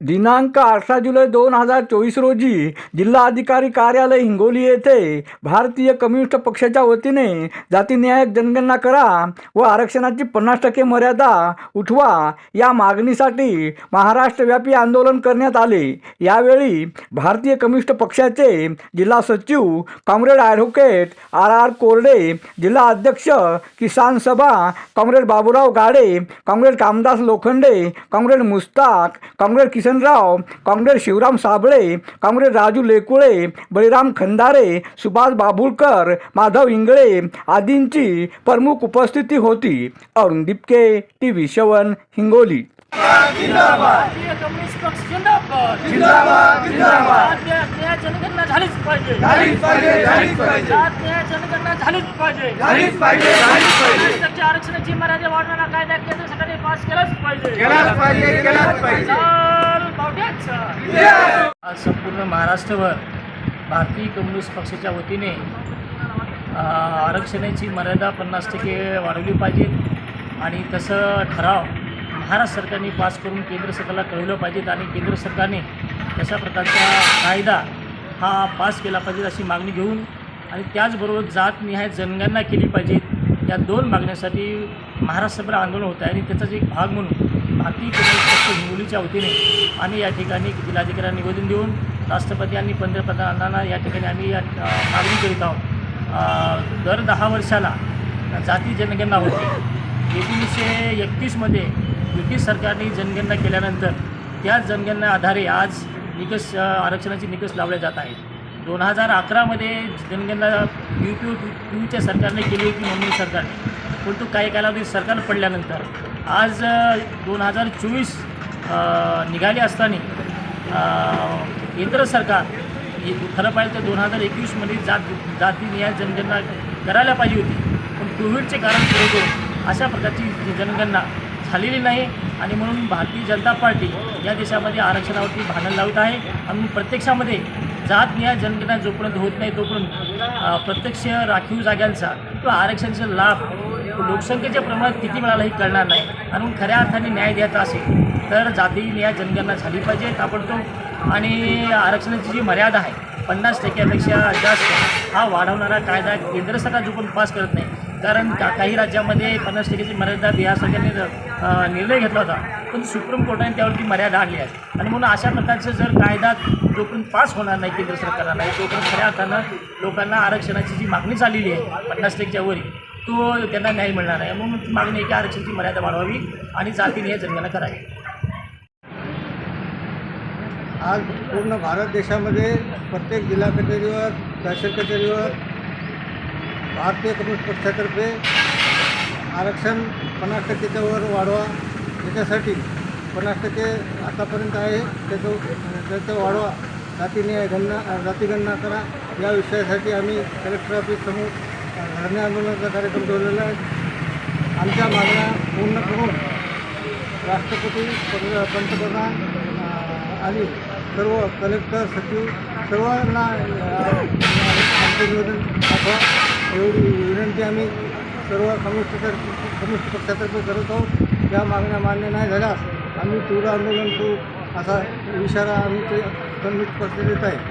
दिनांक अठरा जुलै दोन हजार चोवीस रोजी जिल्हाधिकारी कार्यालय हिंगोली येथे भारतीय कम्युनिस्ट पक्षाच्या वतीने जातीनिहाय जनगणना करा व आरक्षणाची पन्नास टक्के मर्यादा उठवा या मागणीसाठी महाराष्ट्रव्यापी आंदोलन करण्यात आले. यावेळी भारतीय कम्युनिस्ट पक्षाचे जिल्हा सचिव कॉम्रेड ॲडव्होकेट आर आर कोरडे जिल्हा अध्यक्ष Kisan Sabha comrade Baburao Gade comrade Kamdas Lokhande comrade Mustaq comrade Kisanrao comrade Shivram Sable comrade Raju Lekule Baliram Khandare Subhash Babulkar Madhav Ingle आदींची प्रमुख उपस्थिती होती. Arun Dipke T V seven Hingoli. जनगणना झालीच पाहिजे. जनगणना झालीच पाहिजे. आरक्षणाची मर्यादा वाढवणारा कायदा केंद्र सरकारने पास केलाच पाहिजे. आज संपूर्ण महाराष्ट्रभर भारतीय कम्युनिस्ट पक्षाच्या वतीने आरक्षणाची मर्यादा पन्नास टक्के वाढवली पाहिजे आणि तसं ठराव महाराष्ट्र सरकारने पास करून केंद्र सरकारला कळवलं पाहिजेत आणि केंद्र सरकारने तशा प्रकारचा कायदा हा पास केला पाहिजे अशी मागणी घेऊन आणि त्याचबरोबर जातनिहाय जनगणना केली पाहिजे. या दोन मागण्यासाठी महाराष्ट्रभर आंदोलन होतं आहे आणि त्याचाच एक भाग म्हणून भारतीय कम्युनिस्ट पक्ष हिंगोलीच्या वतीने आम्ही या ठिकाणी जिल्हाधिकाऱ्यांना निवेदन देऊन राष्ट्रपती आणि पंतप्रधानांना या ठिकाणी आम्ही या मागणी करीत आहोत. दर दहा वर्षाला जाती जनगणना होते. एकोणीसशे एकतीसमध्ये ब्रिटिश सरकारने जनगणना केल्यानंतर त्याच जनगणना आधारे आज निकष आरक्षणाचे निकष लावले जात आहेत. दोन हजार अकरामध्ये जनगणना यू पी यूच्या सरकारने केली होती मुंबई सरकारने. परंतु काही कालावधी सरकार पडल्यानंतर आज दोन हजार चोवीस निघाले असताना केंद्र सरकार खरं पाहिजे तर दोन हजार एकवीसमध्ये जात जाती न्याय जनगणना करायला पाहिजे होती. पण कोविडचे कारण पुढे अशा प्रकारची जनगणना झालेली नाही आणि म्हणून भारतीय जनता पार्टी या देशामध्ये आरक्षणावरती भांडण लावत आहे. आणि प्रत्यक्षामध्ये जात न्याय जनगणना जोपर्यंत होत नाही तोपर्यंत प्रत्यक्ष राखीव जागांचा किंवा आरक्षणाचा लाभ लोकसंख्येच्या प्रमाणात किती मिळाला हे कळणार नाही. आणि खऱ्या अर्थाने न्याय द्यायचा असेल तर जाती न्याय जनगणना झाली पाहिजे ताबडतोब. आणि आरक्षणाची जी मर्यादा आहे पन्नास टक्क्यापेक्षा जास्त हा वाढवणारा कायदा केंद्र सरकार जो पण पास करत नाही कारण का काही राज्यामध्ये पन्नास टक्क्याची मर्यादा बिहार सरकारने निर्णय घेतला होता पण सुप्रीम कोर्टाने त्यावरती मर्यादा आणली आहे. आणि म्हणून अशा प्रकारचं जर कायदा जोपर्यंत पास होणार नाही केंद्र सरकारला नाही तोपर्यंत खऱ्या अर्थानं लोकांना आरक्षणाची जी मागणी चाललेली आहे पन्नास टक्क्याच्या तो त्यांना न्याय मिळणार आहे. म्हणून मागणी आहे की आरक्षणाची मर्यादा वाढवावी आणि जातीने जनगणना करावी. आज पूर्ण भारत देशामध्ये प्रत्येक जिल्हा कचेरीवर तहसील कचेरीवर भारतीय कम्युनिस्ट पक्षातर्फे आरक्षण पन्नास टक्केच्या वर वाढवा. याच्यासाठी पन्नास टक्के आतापर्यंत आहे. त्याचं त्याचं वाढवा. जातीने गणना जातीगणना करा. या विषयासाठी आम्ही कलेक्टर ऑफिससमोर धरणे आंदोलनाचा कार्यक्रम ठेवलेला आहे. आमच्या मागण्या पूर्ण करून राष्ट्रपती पंतप्रधान आणि सर्व कलेक्टर सचिव सर्वांना आमचं निवेदन पाठवा. एवढी विनंती आम्ही सर्व कम्युनिस्ट कम्युनिस्ट पक्षातर्फे करत आहोत. या मागण्या मान्य नाही झाल्यास आम्ही तीव्र आंदोलन करू असा इशारा आम्ही ते कम्युनिस्ट पक्ष देत आहे.